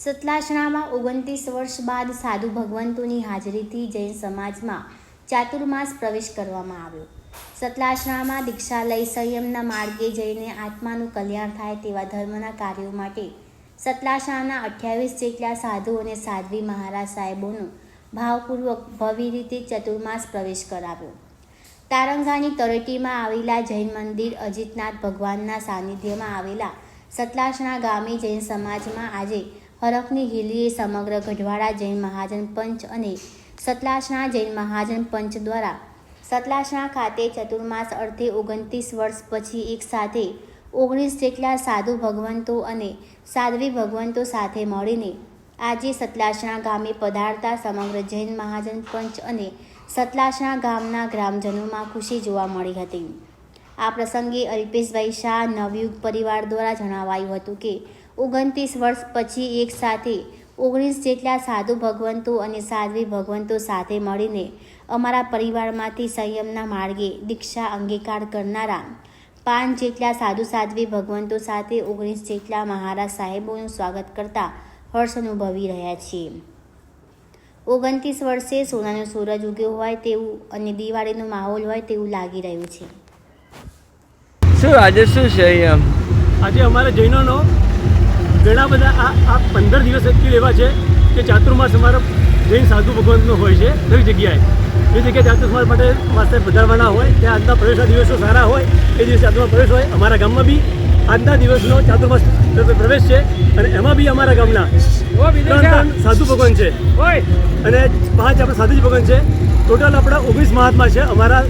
સતલાસણામાં ઓગણત્રીસ વર્ષ બાદ સાધુ ભગવંતોની હાજરીથી જૈન સમાજમાં ચાતુર્માસ પ્રવેશ કરવામાં આવ્યો. સતલાસણામાં દીક્ષા લઈ સંયમના માર્ગે જઈને આત્માનું કલ્યાણ થાય તેવા ધર્મના કાર્યો માટે સતલાસણાના અઠ્યાવીસ જેટલા સાધુ અને સાધ્વી મહારાજ સાહેબોનું ભાવપૂર્વક ભવ્ય રીતે ચતુર્માસ પ્રવેશ કરાવ્યો. તારંગાની તળેટીમાં આવેલા જૈન મંદિર અજીતનાથ ભગવાનના સાનિધ્યમાં આવેલા સતલાસણા ગામે જૈન સમાજમાં આજે હરખની હિલીએ સમગ્ર ગઢવાડા જૈન મહાજન પંચ અને સતલાસણા જૈન મહાજન પંચ દ્વારા સતલાસણા ખાતે ચતુર્માસ અર્થે ઓગણત્રીસ વર્ષ પછી એક સાથે ઓગણીસ જેટલા સાધુ ભગવંતો અને સાધ્વી ભગવંતો સાથે મળીને આજે સતલાસણા ગામે પધારતા સમગ્ર જૈન મહાજન પંચ અને સતલાસણા ગામના ગ્રામજનોમાં ખુશી જોવા મળી હતી. આ પ્રસંગે અલ્પેશભાઈ શાહ નવયુગ પરિવાર દ્વારા જણાવાયું હતું કે, ઓગણત્રીસ વર્ષ પછી એક સાથે ઓગણીસ જેટલા સાધુ ભગવંતો અને સાધ્વી ભગવંતો સાથે મળીને અમારા પરિવારમાંથી સંયમના માર્ગે દીક્ષા અંગીકાર કરનારા પાંચ જેટલા સાધુ સાધ્વી ભગવંતો સાથે ઓગણીસ જેટલા મહારાજ સાહેબોનું સ્વાગત કરતા હર્ષ અનુભવી રહ્યા છીએ. ઓગણત્રીસ વર્ષે સોનાનો સૂરજ ઉગ્યો હોય તેવું અને દિવાળીનો માહોલ હોય તેવું લાગી રહ્યું છે. શું આજે શું છે અહીંયા? આજે અમારા જૈનોનો ઘણા બધા આ આ પંદર દિવસ એકચ્યુઅલી એવા છે કે ચાતુર્માસ અમારો જૈન સાધુ ભગવંતનો હોય છે દરેક જગ્યાએ. જે જગ્યાએ ચાતુર્માસ માટે માસ્તર વધારવાના હોય ત્યાં આજના પ્રવેશના દિવસો સારા હોય એ દિવસે ચાતુર્માસ પ્રવેશ હોય. અમારા ગામમાં બી આજના દિવસનો ચાતુર્માસ પ્રવેશ છે અને એમાં બી અમારા ગામના સાધુ ભગવાન છે. અને પાંચ આપણે સાધુ ભગવાન છે. ટોટલ આપણા ઓગણીસ મહાત્મા છે. અમારા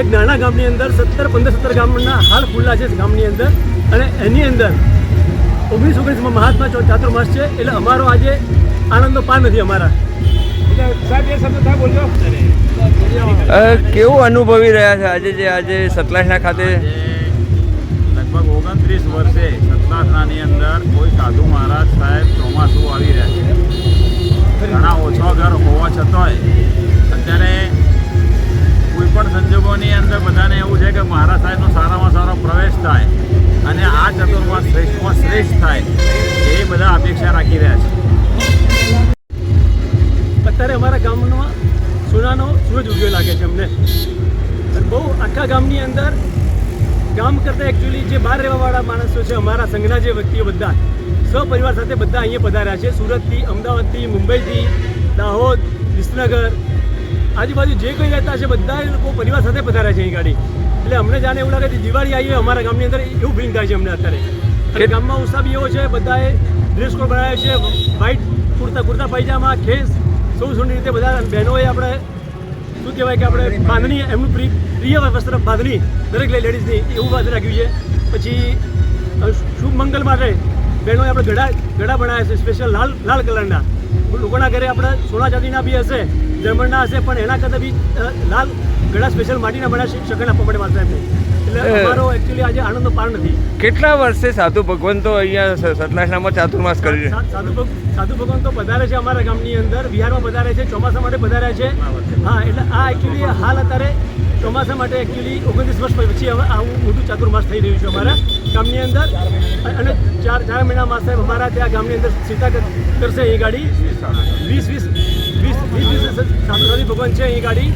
એક નાના ગામની અંદર સત્તર પંદર સત્તર ગામના હાલ ખુલ્લા છે ગામની અંદર. અને એની અંદર ઓગણીસ ઓગણીસમાં મહાત્મા ચાતુર્માસ છે એટલે અમારો આજે આનંદનો પાર નથી અમારા. કેવું અનુભવી રહ્યા છે આજે જે આજે સતલાસના ખાતે? લગભગ ઓગણત્રીસ વર્ષે સતલાસણાની અંદર કોઈ સાધુ મહારાજ બધાને એવું છે કે મહારાજ સાહેબનો સારામાં સારો પ્રવેશ થાય અને આ ચતુર્માસ શ્રેષ્ઠમાં શ્રેષ્ઠ થાય, એ બધા અપેક્ષા રાખી રહ્યા છે. અત્યારે અમારા ગામમાં સોનાનો સૂરજ ઉગ્યો લાગે છે અમને. બહુ આખા ગામની અંદર ગામ કરતાં એકચ્યુઅલી જે બહાર રહેવાવાળા માણસો છે, અમારા સંઘના જે વ્યક્તિઓ બધા, સપરિવાર સાથે બધા અહીંયા પધાર્યા છે. સુરતથી, અમદાવાદથી, મુંબઈથી, દાહોદ, વિસનગર આજુબાજુ જે કોઈ રહેતા છે બધા લોકો પરિવાર સાથે પધાર્યા છે અહીં ગાડી. એટલે અમને જાણે એવું લાગે છે દિવાળી આવી અમારા ગામની અંદર એવું ફિલિંગ થાય છે અમને અત્યારે. અને ગામમાં ઉત્સાહ બી એવો છે બધાએ ડ્રેસ કોડ બનાવ્યો છે વ્હાઈટ કુર્તા કુર્તા પાયજામા ખેસ સૌ સુંદર રીતે બધા બહેનોએ આપણે શું કહેવાય કે આપણે બાંધણી એમનું પ્રિય પ્રિય વસ્ત્ર બાંધણી દરેક લેડીઝની એવું વાત રાખ્યું છે. પછી શુભ મંગલ માટે બહેનોએ આપણે ગળા ગળા બનાવ્યા છે સ્પેશિયલ લાલ લાલ કલરના. લોકોના ઘરે આપણે સોના ચાંદીના બી હશે જર્મનના હશે પણ એના કરતાં બી લાલ ઘણા સ્પેશિયલ માટીના બનાવી શકન આપવા પડે માતા એટલે અમારો એકચ્યુઅલી આજે આનંદનો પાર નથી. કેટલા વર્ષે સાધુ ભગવંતો અહીંયા સતલાસનામાં ચાતુર્માસ કરી છે? સાધુ સાધુ ભગવાન તો પધારે છે અમારા ગામની અંદર બિહારમાં પધારે છે ચોમાસા માટે પધાર્યા છે. હા એટલે આ એકચ્યુઅલી હાલ અત્યારે ચોમાસા માટે એકચ્યુઅલી ઓગણત્રીસ વર્ષ પછી હવે આવું મોટું ચાતુર્માસ થઈ રહ્યું છે અમારા ગામની અંદર. અને ચાર ચાર મહિના માસ અમારા ત્યાં ગામની અંદર સીતા કરશે એ ગાડી. વીસ વીસ વીસ વીસ વીસ સાધુ સાધુ ભગવાન છે એ ગાડી.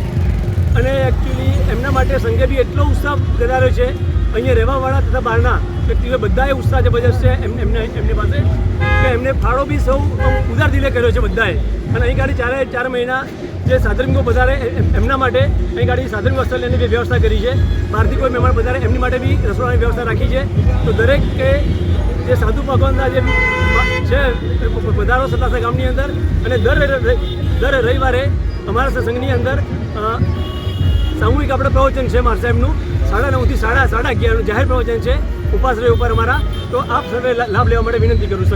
અને એકચ્યુઅલી એમના માટે સંઘે બી એટલો ઉત્સાહ વધાર્યો છે. અહીંયા રહેવાવાળા તથા બહારના વ્યક્તિઓ બધાએ ઉત્સાહ જબરજસ્ત છે એમ એમને એમની પાસે. કે એમને ફાળો બી સૌ ઉદાર દિલે કર્યો છે બધાએ. અને અહીં ગાડી ચારે ચાર મહિના જે સાધર્મિકો પધારે એમના માટે અહીં ગાડી સાધર્મિક વસ્ત્રાલયની બી વ્યવસ્થા કરી છે. બહારથી કોઈ મહેમાન પધારે એમની માટે બી રસોડાની વ્યવસ્થા રાખી છે. તો દરેક જે સાધુ ભગવાનના જે છે, એ પધારો સતાસા ગામની અંદર અને દર દર રવિવારે અમારા સંઘની અંદર સામૂહિક આપણે પ્રવચન છે માર સાહેબનું. સાડા નવથી સાડા સાડા અગિયારનું જાહેર પ્રવચન છે. ઉપાસ રહે ઉપર અમારા. તો આપ સર્વે લાભ લેવા માટે વિનંતી કરું છું.